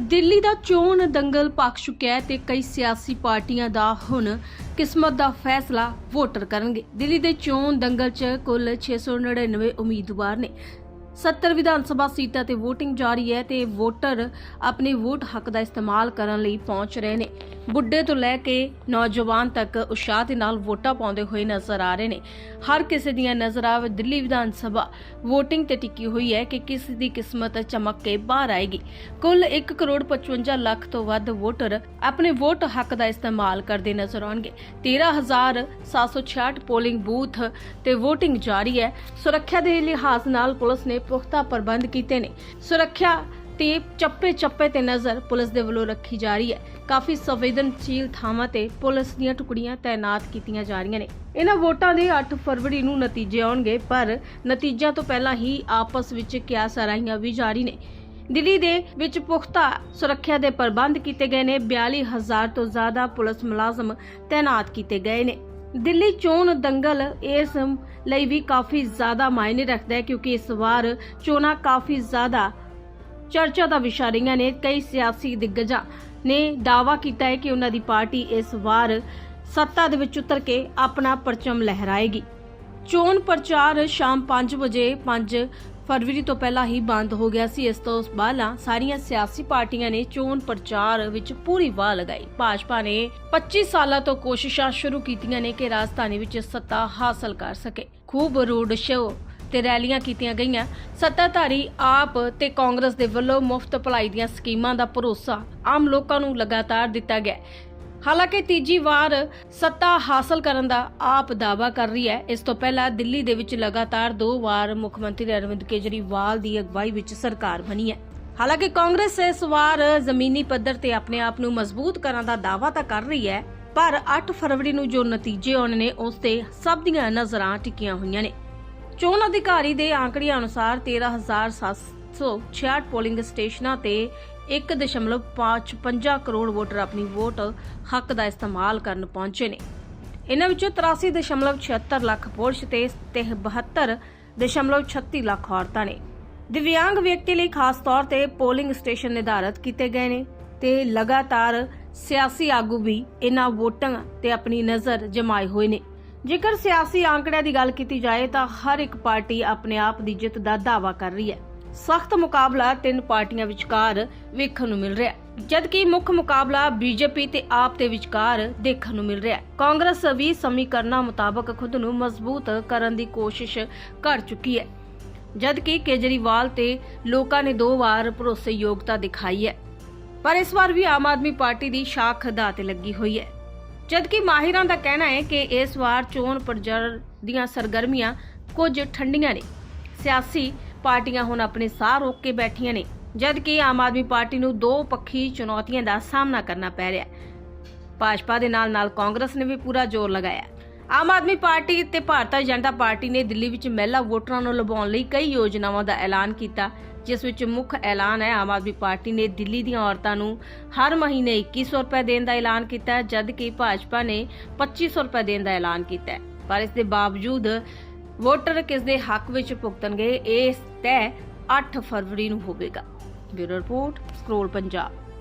ਦਿੱਲੀ ਦਾ ਚੋਣ ਦੰਗਲ ਪੱਕ ਚੁੱਕਿਆ ਹੈ ਤੇ ਕਈ ਸਿਆਸੀ ਪਾਰਟੀਆਂ ਦਾ ਹੁਣ ਕਿਸਮਤ ਦਾ ਫੈਸਲਾ ਵੋਟਰ ਕਰਨਗੇ। ਦਿੱਲੀ ਦੇ ਚੋਣ ਦੰਗਲ 'ਚ ਕੁੱਲ 699 ਉਮੀਦਵਾਰ ਨੇ। 70 ਵਿਧਾਨ ਸਭਾ ਸੀਟਾਂ ਤੇ VOTING ਜਾਰੀ ਹੈ ਤੇ ਵੋਟਰ ਆਪਣੇ ਵੋਟ ਹੱਕ ਦਾ ਇਸਤੇਮਾਲ ਕਰਨ ਲਈ ਪਹੁੰਚ ਰਹੇ ਨੇ। ਬੁੱਢੇ ਤੋਂ ਲੈ ਕੇ ਨੌਜਵਾਨ ਤੱਕ ਉਤਸ਼ਾਹ ਦੇ ਨਾਲ ਵੋਟਾਂ ਪਾਉਂਦੇ ਹੋਏ ਨਜ਼ਰ ਆ ਰਹੇ ਨੇ। ਹਰ ਕਿਸੇ ਦੀਆਂ ਨਜ਼ਰਾਂ ਦਿੱਲੀ ਵਿਧਾਨ ਸਭਾ VOTING ਤੇ ਟਿਕੀ ਹੋਈ ਹੈ ਕਿ ਕਿਸ ਦੀ ਕਿਸਮਤ ਚਮਕ ਕੇ ਬਾਹਰ ਆਏਗੀ। ਕੁੱਲ 1 ਕਰੋੜ 55 ਲੱਖ ਤੋਂ ਵੱਧ ਵੋਟਰ ਆਪਣੇ ਵੋਟ ਹੱਕ ਦਾ ਇਸਤੇਮਾਲ ਕਰਦੇ ਨਜ਼ਰ ਆਉਣਗੇ। 13766 ਪੋਲਿੰਗ ਬੂਥ ਤੇ VOTING ਜਾਰੀ ਹੈ। ਸੁਰੱਖਿਆ ਦੇ ਲਿਹਾਜ਼ ਨਾਲ ਪੁਲਿਸ ਨੇ ਪੁਖਤਾ ਪ੍ਰਬੰਧ ਕੀਤੇ ਨੇ। ਸੁਰੱਖਿਆ ਤੇ ਚੱਪੇ ਚੱਪੇ ਤੇ ਨਜ਼ਰ ਪੁਲਿਸ ਦੇ ਵੱਲੋਂ ਰੱਖੀ ਜਾ ਰਹੀ ਹੈ। ਕਾਫੀ ਸੰਵੇਦਨਸ਼ੀਲ ਥਾਵਾਂ ਤੇ ਪੁਲਿਸ ਦੀਆਂ ਟੁਕੜੀਆਂ ਤਾਇਨਾਤ ਕੀਤੀਆਂ ਜਾ ਰਹੀਆਂ ਨੇ। ਇਹਨਾਂ ਵੋਟਾਂ ਦੇ 8 ਫਰਵਰੀ ਨੂੰ ਨਤੀਜੇ ਆਉਣਗੇ, ਪਰ ਨਤੀਜਿਆਂ ਤੋਂ ਪਹਿਲਾਂ ਹੀ ਆਪਸ ਵਿੱਚ ਕਿਆਸ ਆਰਾਈਆਂ ਵੀ ਜਾਰੀ ਨੇ। ਦਿੱਲੀ ਦੇ ਵਿੱਚ ਪੁਖਤਾ ਸੁਰੱਖਿਆ ਦੇ ਪ੍ਰਬੰਧ ਕੀਤੇ ਗਏ ਨੇ। 42000 ਤੋਂ ਜ਼ਿਆਦਾ ਪੁਲਿਸ ਮੁਲਾਜ਼ਮ ਤਾਇਨਾਤ ਕੀਤੇ ਗਏ ਨੇ। ਦਿੱਲੀ ਚੋਣ ਦੰਗਲ ਇਸ ਲਈ ਵੀ ਕਾਫੀ ਜ਼ਿਆਦਾ ਮਾਇਨੇ ਰੱਖਦਾ ਹੈ ਕਿਉਂਕਿ ਇਸ ਵਾਰ ਚੋਣਾਂ ਕਾਫੀ ਜ਼ਿਆਦਾ ਚਰਚਾ ਦਾ ਵਿਸ਼ਾ ਰਹੀਆਂ ਨੇ। ਕਈ ਸਿਆਸੀ ਦਿੱਗਜਾਂ ਨੇ ਦਾਅਵਾ ਕੀਤਾ ਹੈ ਕਿ ਉਹਨਾਂ ਦੀ ਪਾਰਟੀ ਇਸ ਵਾਰ ਸੱਤਾ ਦੇ ਵਿੱਚ ਉਤਰ ਕੇ ਆਪਣਾ ਪਰਚਮ ਲਹਿਰਾਏਗੀ। ਚੋਣ ਪ੍ਰਚਾਰ ਸ਼ਾਮ 5 ਵਜੇ 5 ਫਰਵਰੀ ਤੋਂ ਪਹਿਲਾਂ ਹੀ ਬੰਦ ਹੋ ਗਿਆ ਸੀ। ਇਸ ਤੋਂ ਬਾਅਦ ਸਾਰੀਆਂ ਸਿਆਸੀ ਪਾਰਟੀਆਂ ਨੇ ਚੋਣ ਪ੍ਰਚਾਰ ਵਿੱਚ ਪੂਰੀ ਵਾਹ ਲਗਾਈ। ਭਾਜਪਾ ਨੇ 25 ਸਾਲਾਂ ਤੋਂ ਕੋਸ਼ਿਸ਼ਾਂ ਸ਼ੁਰੂ ਕੀਤੀਆਂ ਨੇ ਕਿ ਰਾਜਧਾਨੀ ਵਿੱਚ ਸੱਤਾ ਹਾਸਲ ਕਰ ਸਕੇ। ਖੂਬ ਰੋਡ ਸ਼ੋਅ ਤੇ ਰੈਲੀਆਂ ਕੀਤੀਆਂ ਗਈਆਂ। ਸੱਤਾਧਾਰੀ ਆਪ ਤੇ ਕਾਂਗਰਸ ਦੇ ਵੱਲੋਂ ਮੁਫਤ ਭਲਾਈ ਦੀਆਂ ਸਕੀਮਾਂ ਦਾ ਭਰੋਸਾ ਆਮ ਲੋਕਾਂ ਨੂੰ ਲਗਾਤਾਰ ਦਿੱਤਾ ਗਿਆ। ਹਾਲਾਂਕਿ ਤੀਜੀ ਵਾਰ ਸੱਤਾ ਹਾਸਲ ਕਰਨ ਦਾ ਆਪ ਦਾਅਵਾ ਕਰ ਰਹੀ ਹੈ। ਇਸ ਤੋਂ ਪਹਿਲਾਂ ਦਿੱਲੀ ਦੇ ਵਿੱਚ ਲਗਾਤਾਰ ਦੋ ਵਾਰ ਮੁੱਖ ਮੰਤਰੀ ਅਰਵਿੰਦ ਕੇਜਰੀਵਾਲ ਦੀ ਅਗਵਾਈ ਵਿੱਚ ਸਰਕਾਰ ਬਣੀ ਹੈ। ਹਾਲਾਂਕਿ ਕਾਂਗਰਸ ਇਸ ਵਾਰ ਜ਼ਮੀਨੀ ਪੱਧਰ ਤੇ ਆਪਣੇ ਆਪ ਨੂੰ ਮਜ਼ਬੂਤ ਕਰਨ ਦਾ ਦਾਅਵਾ ਤਾਂ ਕਰ ਰਹੀ ਹੈ, ਪਰ 8 ਫਰਵਰੀ ਨੂੰ ਜੋ ਨਤੀਜੇ ਆਉਣੇ ਨੇ, ਉਸ ਤੇ ਸਭ ਦੀਆਂ ਨਜ਼ਰਾਂ ਟਿਕੀਆਂ ਹੋਈਆਂ ਨੇ। ਚੋਣ ਅਧਿਕਾਰੀ ਦੇ ਆંકੜਿਆਂ ਅਨੁਸਾਰ 13766 ਪੋਲਿੰਗ ਸਟੇਸ਼ਨਾਂ ਤੇ 1.55 ਕਰੋੜ ਵੋਟਰ ਆਪਣੀ ਵੋਟ ਹੱਕ ਦਾ ਇਸਤੇਮਾਲ ਕਰਨ ਪਹੁੰਚੇ ਨੇ। ਇਹਨਾਂ ਵਿੱਚੋਂ 83.76 ਲੱਖ ਪੁਰਸ਼ ਤੇ 72.36 ਲੱਖ ਔਰਤਾਂ ਨੇ। ਦਿਵਿਆਂਗ ਵਿਅਕਤੀ ਲਈ ਖਾਸ ਤੌਰ ਤੇ ਪੋਲਿੰਗ ਸਟੇਸ਼ਨ ਨਿਰਧਾਰਤ ਕੀਤੇ ਗਏ ਨੇ ਤੇ ਲਗਾਤਾਰ ਸਿਆਸੀ ਆਗੂ ਵੀ ਇਹਨਾਂ ਵੋਟਾਂ ਤੇ ਆਪਣੀ ਨਜ਼ਰ ਜਮਾਏ ਹੋਏ ਨੇ। ਜੇਕਰ ਸਿਆਸੀ ਆંકੜਿਆਂ ਦੀ ਗੱਲ ਕੀਤੀ ਜਾਏ ਤਾਂ ਹਰ ਇੱਕ ਪਾਰਟੀ ਆਪਣੇ ਆਪ ਦੀ ਜਿੱਤ ਦਾ ਦਾਅਵਾ ਕਰ ਰਹੀ ਹੈ। ਸਖਤ ਮੁਕਾਬਲਾ ਤਿੰਨ ਪਾਰਟੀਆਂ ਵਿਚਕਾਰ ਵੇਖਣ ਨੂੰ ਮਿਲ ਰਿਹਾ ਹੈ। ਜਦਕਿ ਮੁੱਖ ਮੁਕਾਬਲਾ ਬੀਜੇਪੀ ਤੇ ਆਪ ਦੇ ਵਿਚਕਾਰ ਦੇਖਣ ਨੂੰ ਮਿਲ ਰਿਹਾ ਹੈ। ਕਾਂਗਰਸ ਵੀ ਸਮੀਕਰਨਾਂ ਮੁਤਾਬਕ ਖੁਦ ਨੂੰ ਮਜ਼ਬੂਤ ਕਰਨ ਦੀ ਕੋਸ਼ਿਸ਼ ਕਰ ਚੁੱਕੀ ਹੈ। ਜਦਕਿ ਕੇਜਰੀਵਾਲ ਤੇ ਲੋਕਾਂ ਨੇ ਦੋ ਵਾਰ ਭਰੋਸੇ ਯੋਗਤਾ ਦਿਖਾਈ ਹੈ। ਪਰ ਇਸ ਵਾਰ ਵੀ ਆਮ ਆਦਮੀ ਪਾਰਟੀ ਦੀ ਸ਼ਾਖ ਅਦਾ ਤੇ ਲੱਗੀ ਹੋਈ ਹੈ। ਜਦਕਿ ਮਾਹਿਰਾਂ ਦਾ ਕਹਿਣਾ ਹੈ ਕਿ ਇਸ ਵਾਰ ਚੋਣ ਪ੍ਰਚਾਰ ਦੀਆਂ ਸਰਗਰਮੀਆਂ ਕੁਝ ਠੰਡੀਆਂ ਨੇ। ਸਿਆਸੀ ਪਾਰਟੀਆਂ ਹੁਣ ਆਪਣੇ ਸਾਹ ਰੋਕ ਕੇ ਬੈਠੀਆਂ ਨੇ, ਜਦਕਿ ਆਮ ਆਦਮੀ ਪਾਰਟੀ ਨੂੰ ਦੋ ਪੱਖੀ ਚੁਣੌਤੀਆਂ ਦਾ ਸਾਹਮਣਾ ਕਰਨਾ ਪੈ ਰਿਹਾ ਹੈ। ਭਾਜਪਾ ਦੇ ਨਾਲ ਨਾਲ ਕਾਂਗਰਸ ਨੇ ਵੀ ਪੂਰਾ ਜ਼ੋਰ ਲਗਾਇਆ ਆਮ ਆਦਮੀ ਪਾਰਟੀ ਤੇ ਭਾਰਤੀ ਜਨਤਾ ਪਾਰਟੀ ਨੇ ਦਿੱਲੀ ਵਿੱਚ ਮਹਿਲਾ ਵੋਟਰਾਂ ਨੂੰ ਲੁਭਾਉਣ ਲਈ ਕਈ ਯੋਜਨਾਵਾਂ ਦਾ ਐਲਾਨ ਕੀਤਾ, ਜਿਸ ਵਿੱਚ ਮੁੱਖ ਐਲਾਨ ਹੈ ਆਮ ਆਦਮੀ ਪਾਰਟੀ ਨੇ ਦਿੱਲੀ ਦੀਆਂ ਔਰਤਾਂ ਨੂੰ ਹਰ ਮਹੀਨੇ 2100 ਰੁਪਏ ਦੇਣ ਦਾ ਐਲਾਨ ਕੀਤਾ ਹੈ ਜਦਕਿ ਭਾਜਪਾ ਨੇ 2500 ਰੁਪਏ ਦੇਣ ਦਾ ਐਲਾਨ ਕੀਤਾ ਪਰ ਇਸ ਦੇ ਬਾਵਜੂਦ ਵੋਟਰ ਕਿਸ ਦੇ ਹੱਕ ਵਿੱਚ ਭੁਗਤਣਗੇ, ਇਹ ਤੈਅ 8 ਫਰਵਰੀ ਨੂੰ ਹੋਵੇਗਾ। Bureau report, scroll Punjab.